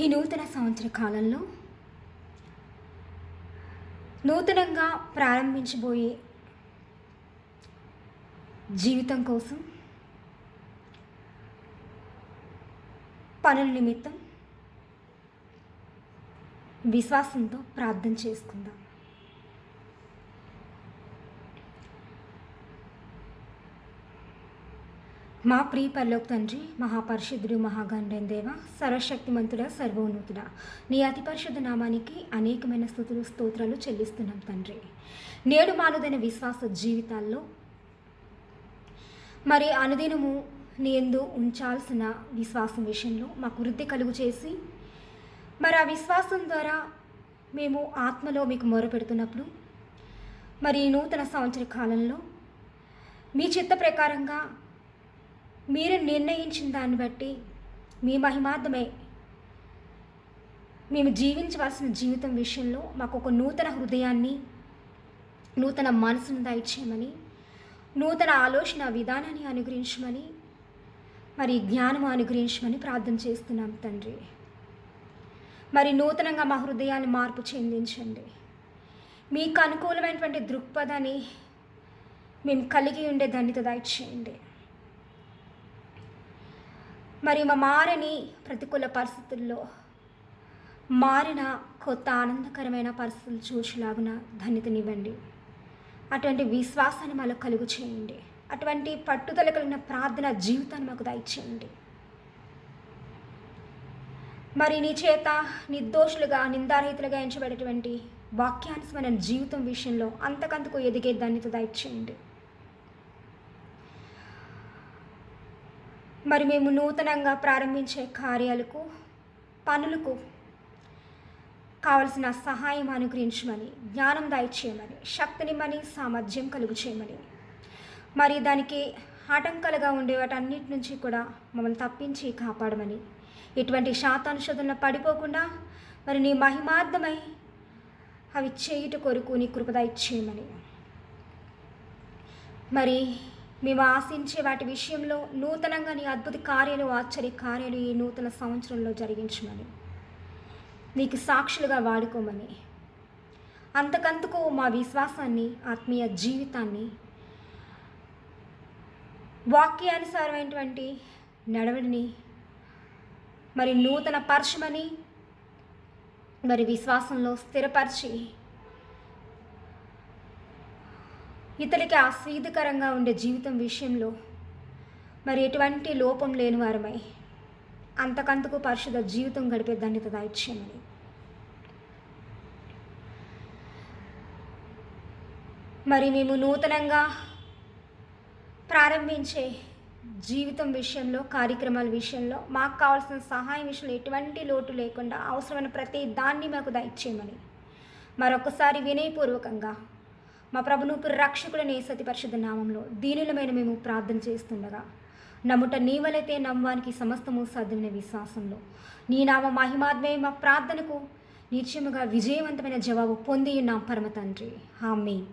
ఈ నూతన సంవత్సర కాలంలో నూతనంగా ప్రారంభించబోయే జీవితం కోసం పనుల నిమిత్తం విశ్వాసంతో ప్రార్థన చేసుకుందాం. మా ప్రియ పరలోక తండ్రి మహాపరిశుద్ధుడు మహాగండైన దేవ సర్వశక్తిమంతుడ సర్వోన్నతుడ నీ అతి పరిశుద్ధ నామానికి అనేకమైన స్థుతులు స్తోత్రాలు చెల్లిస్తున్నాం తండ్రి. నేడు మానుదైన విశ్వాస జీవితాల్లో మరి అనుదినము నీ ఎందు ఉంచాల్సిన విశ్వాసం విషయంలో మాకు వృద్ధి కలుగు చేసి మరి ఆ విశ్వాసం ద్వారా మేము ఆత్మలో మీకు మొరపెడుతున్నప్పుడు మరి నూతన సంవత్సర కాలంలో మీ చిత్త ప్రకారంగా మీరు నిర్ణయించిన దాన్ని బట్టి మీ మహిమార్థమే. మేము జీవించవలసిన జీవితం విషయంలో మాకు ఒక నూతన హృదయాన్ని నూతన మనసును దయచేయమని నూతన ఆలోచన విధానాన్ని అనుగ్రహించమని మరి జ్ఞానం అనుగ్రహించమని ప్రార్థన చేస్తున్నాం తండ్రి. మరి నూతనంగా మా హృదయాన్ని మార్పు చెందించండి. మీకు అనుకూలమైనటువంటి దృక్పథాన్ని మేము కలిగి ఉండే ధన్యత దయచేయండి. మరి మా మారని ప్రతికూల పరిస్థితుల్లో మారిన కొత్త ఆనందకరమైన పరిస్థితులు చూసేలాగున ధన్యతనివ్వండి అటువంటి విశ్వాసాన్ని మాలో కలుగు చేయండి. అటువంటి పట్టుదల కలిగిన ప్రార్థన జీవితాన్ని మాకు దయచేయండి. మరి నీ చేత నిర్దోషులుగా నిందారహితులుగా ఎంచబడేటువంటి వాక్యానుసమైన జీవితం విషయంలో అంతకంతకు ఎదిగే ధన్యత దయచేయండి. మరి మేము నూతనంగా ప్రారంభించే కార్యాలకు పనులకు కావలసిన సహాయం అనుగ్రహించమని జ్ఞానం దయచేయమని శక్తినిమ్మని సామర్థ్యం కలుగు చేయమని మరి దానికి ఆటంకాలుగా ఉండే వాటన్నిటి నుంచి కూడా మమ్మల్ని తప్పించి కాపాడమని. ఎటువంటి శాతానుషధంలో పడిపోకుండా మరి నీ మహిమార్థమై అవి చేయుట కొరకు నీ కృపద ఇచ్చేయమని మరి మేము ఆశించే వాటి విషయంలో నూతనంగా నీ అద్భుత కార్యాలు ఆశ్చర్య కార్యాలు ఈ నూతన సంవత్సరంలో జరిగించమని. నీకు సాక్షులుగా వాడుకోమని. అంతకంతకు మా విశ్వాసాన్ని ఆత్మీయ జీవితాన్ని వాక్యానుసారమైనటువంటి నడవడిని మరి నూతన పరచమని మరి విశ్వాసంలో స్థిరపరిచి ఇతనికి ఆస్వీదకరంగా ఉండే జీవితం విషయంలో మరి ఎటువంటి లోపం లేని వారమై అంతకంతకు పరిశుద్ధ జీవితం గడిపే ధన్యత దాయిచ్చేయమని మరి మేము నూతనంగా ప్రారంభించే జీవితం విషయంలో కార్యక్రమాల విషయంలో మాకు కావాల్సిన సహాయం విషయంలో ఎటువంటి లోటు లేకుండా అవసరమైన ప్రతి దాన్ని మాకు దయచేయమని మరొకసారి వినయపూర్వకంగా మా ప్రభును రక్షకుడనే సతి పరిశుద్ధ నామంలో దీనిలమైన మేము ప్రార్థన చేస్తుండగా నమ్ముట నీవలైతే నమ్మవానికి సమస్తము సాధ్యమైన విశ్వాసంలో. నీ నామ మహిమాత్మే మా ప్రార్థనకు నిత్యముగా విజయవంతమైన జవాబు పొంది ఉన్నాం పరమ తండ్రి హామీ